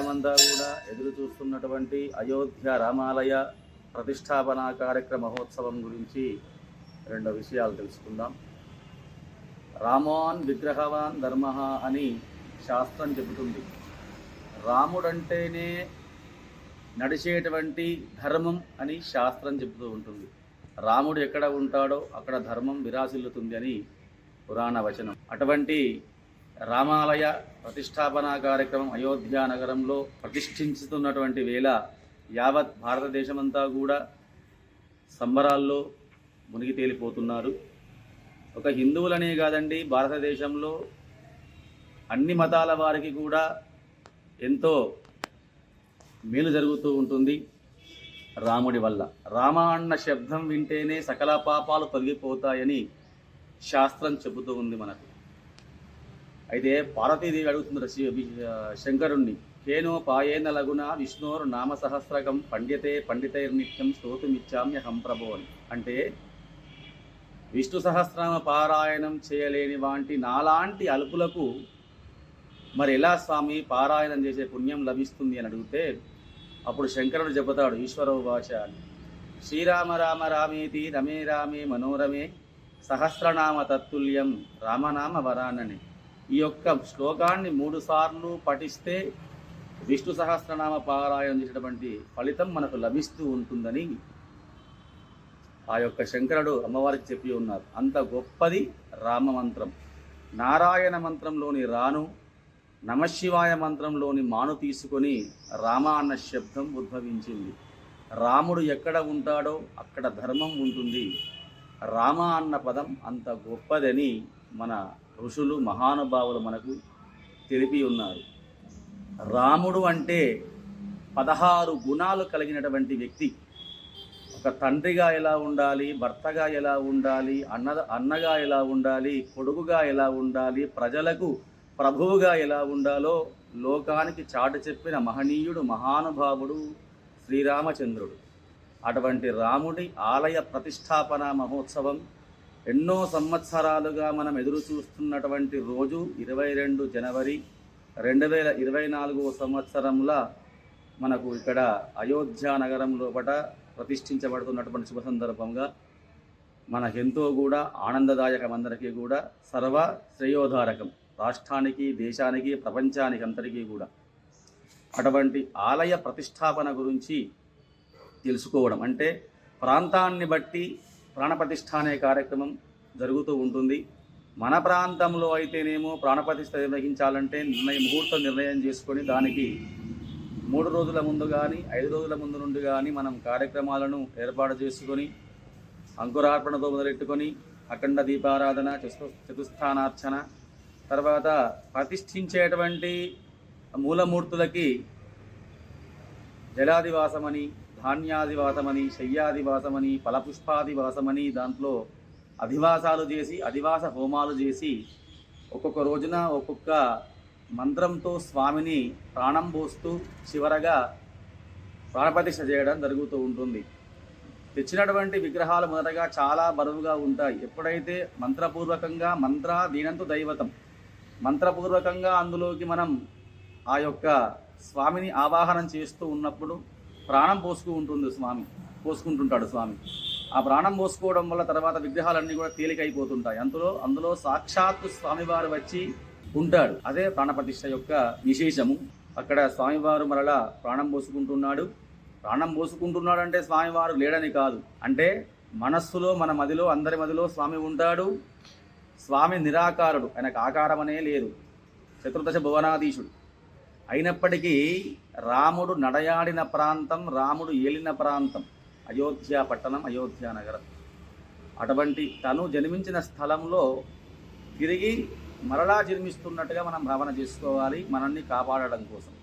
దేశమంతా కూడా ఎదురు చూస్తున్నటువంటి అయోధ్య రామాలయ ప్రతిష్టాపన కార్యక్రమ మహోత్సవం గురించి రెండు విషయాలు తెలుసుకుందాం. రామాన్ విగ్రహవాన్ ధర్మ అని శాస్త్రం చెబుతుంది. రాముడంటేనే నడిచేటువంటి ధర్మం అని శాస్త్రం చెబుతూ ఉంటుంది. రాముడు ఎక్కడ ఉంటాడో అక్కడ ధర్మం విరాసిల్లుతుంది అని పురాణ వచనం. అటువంటి రామాలయ ప్రతిష్టాపన కార్యక్రమం అయోధ్య నగరంలో ప్రతిష్ఠించుతున్నటువంటి వేళ యావత్ భారతదేశమంతా కూడా సంబరాల్లో మునిగి తేలిపోతున్నారు. ఒక హిందువులనే కాదండి భారతదేశంలో అన్ని మతాల వారికి కూడా ఎంతో మేలు జరుగుతూ ఉంటుంది రాముడి వల్ల. రామ అన్న శబ్దం వింటేనే సకల పాపాలు తొలగిపోతాయని శాస్త్రం చెబుతూ ఉంది మనకు. అయితే పార్వతీదేవి అడుగుతుంది శంకరుణ్ణి కేనో పాయేన లగున విష్ణోర్ నామ సహస్రకం పండితే పండితైర్నిత్యం స్తోతుమిచ్చామ్యహం ప్రభో అని. అంటే విష్ణు సహస్రనామ పారాయణం చేయలేని వాంటి నాలాంటి అలుపులకు మరి ఎలా స్వామి పారాయణం చేసే పుణ్యం లభిస్తుంది అని అడిగితే అప్పుడు శంకరుడు చెబుతాడు ఈశ్వరవు భాష అని. శ్రీరామ రామ రామేతి రమే రామే మనోరమే సహస్రనామ తత్తుల్యం రామనామ వరానని. ఈ యొక్క శ్లోకాన్ని మూడు సార్లు పఠిస్తే విష్ణు సహస్రనామ పారాయణం చేసినటువంటి ఫలితం మనకు లభిస్తూ ఉంటుందని ఆ యొక్క శంకరుడు అమ్మవారికి చెప్పి ఉన్నారు. అంత గొప్పది రామ మంత్రం. నారాయణ మంత్రంలోని రాను నమశివాయ మంత్రంలోని మాను తీసుకొని రామ అన్న శబ్దం ఉద్భవించింది. రాముడు ఎక్కడ ఉంటాడో అక్కడ ధర్మం ఉంటుంది. రామ అన్న పదం అంత గొప్పదని మన ఋషులు మహానుభావులు మనకు తెలిపి ఉన్నారు. రాముడు అంటే పదహారు గుణాలు కలిగినటువంటి వ్యక్తి. ఒక తండ్రిగా ఎలా ఉండాలి భర్తగా ఎలా ఉండాలి అన్న అన్నగా ఎలా ఉండాలి కొడుకుగా ఎలా ఉండాలి ప్రజలకు ప్రభువుగా ఎలా ఉండాలో లోకానికి చాటు చెప్పిన మహనీయుడు మహానుభావుడు శ్రీరామచంద్రుడు. అటువంటి రాముడి ఆలయ ప్రతిష్టాపన మహోత్సవం ఎన్నో సంవత్సరాలుగా మనం ఎదురు చూస్తున్నటువంటి రోజు ఇరవై రెండు జనవరి రెండు వేల ఇరవై నాలుగవ సంవత్సరంలో మనకు ఇక్కడ అయోధ్య నగరం లోపల ప్రతిష్ఠించబడుతున్నటువంటి శుభ సందర్భంగా మనకెంతో కూడా ఆనందదాయకం అందరికీ కూడా సర్వ శ్రేయోధారకం. రాష్ట్రానికి దేశానికి ప్రపంచానికి అందరికీ కూడా అటువంటి ఆలయ ప్రతిష్టాపన గురించి తెలుసుకోవడం. అంటే ప్రాంతాన్ని బట్టి ప్రాణప్రతిష్ఠ అనే కార్యక్రమం జరుగుతూ ఉంటుంది. మన ప్రాంతంలో అయితేనేమో ప్రాణప్రతిష్ఠ నిర్వహించాలంటే నిర్ణయ ముహూర్తం నిర్ణయం చేసుకొని దానికి మూడు రోజుల ముందు కానీ ఐదు రోజుల ముందు నుండి కానీ మనం కార్యక్రమాలను ఏర్పాటు చేసుకొని అంకురార్పణతో మొదలెట్టుకొని అఖండ దీపారాధన చతు చతుస్థానార్చన తర్వాత ప్రతిష్ఠించేటువంటి మూలమూర్తులకి జలాదివాసమని ధాన్యాదివాసమని శయ్యాదివాసమని ఫలపుష్పాదివాసమని దాంట్లో అధివాసాలు చేసి అధివాస హోమాలు చేసి ఒక్కొక్క రోజున ఒక్కొక్క మంత్రంతో స్వామిని ప్రాణం పోస్తూ చివరగా ప్రాణప్రతిష్ఠ చేయడం జరుగుతూ ఉంటుంది. తెచ్చినటువంటి విగ్రహాలు మొదటగా చాలా బరువుగా ఉంటాయి. ఎప్పుడైతే మంత్రపూర్వకంగా మంత్ర దీనంతో దైవతం మంత్రపూర్వకంగా అందులోకి మనం ఆ యొక్క స్వామిని ఆవాహనం చేస్తూ ఉన్నప్పుడు ప్రాణం పోసుకు ఉంటుంది స్వామి పోసుకుంటుంటాడు స్వామి. ఆ ప్రాణం పోసుకోవడం వల్ల తర్వాత విగ్రహాలన్నీ కూడా తేలికైపోతుంటాయి. అందులో అందులో సాక్షాత్తు స్వామివారు వచ్చి ఉంటాడు. అదే ప్రాణప్రతిష్ఠ యొక్క విశేషము. అక్కడ స్వామివారు మరలా ప్రాణం పోసుకుంటున్నాడు. ప్రాణం పోసుకుంటున్నాడు అంటే స్వామివారు లేడని కాదు. అంటే మనస్సులో మన మదిలో అందరి మదిలో స్వామి ఉంటాడు. స్వామి నిరాకారుడు. ఆయనకు ఆకారం అనే లేదు. చతుర్దశ భువనాధీశుడు. అయినప్పటికీ రాముడు నడయాడిన ప్రాంతం రాముడు ఏలిన ప్రాంతం అయోధ్య పట్టణం అయోధ్య నగరం. అటువంటి తను జన్మించిన స్థలంలో తిరిగి మరలా జన్మిస్తున్నట్టుగా మనం భావన చేసుకోవాలి మనల్ని కాపాడడం కోసం.